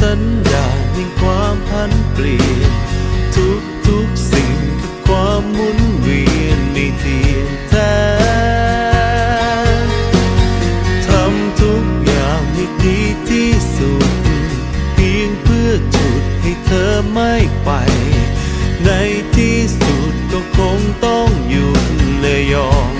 สัญญาแห่งความพันเปลี่ยน ทุกทุกสิ่งกับความหมุนเวียนไม่เที่ยงแท้ทำทุกอย่างให้ดีที่สุด เพียงเพื่อจุดให้เธอไม่ไป ในที่สุดก็คงต้องหยุดและยอม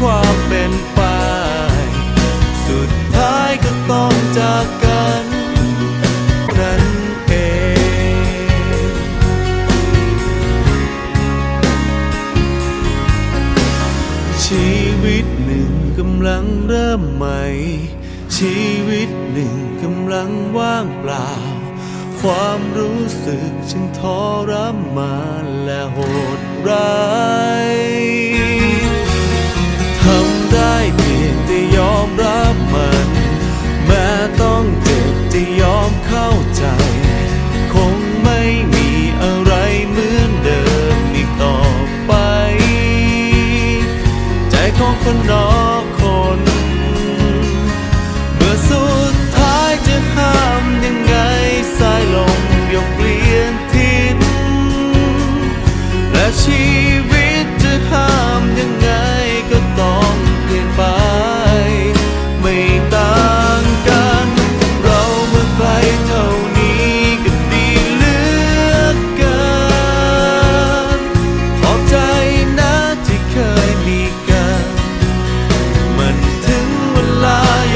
ความเป็นไป สุดท้ายก็ต้องจากกันนั่นเอง ชีวิตหนึ่งกำลังเริ่มใหม่ ชีวิตหนึ่งกำลังว่างเปล่า ความรู้สึกฉันทรมานและโหดร้าย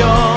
canción.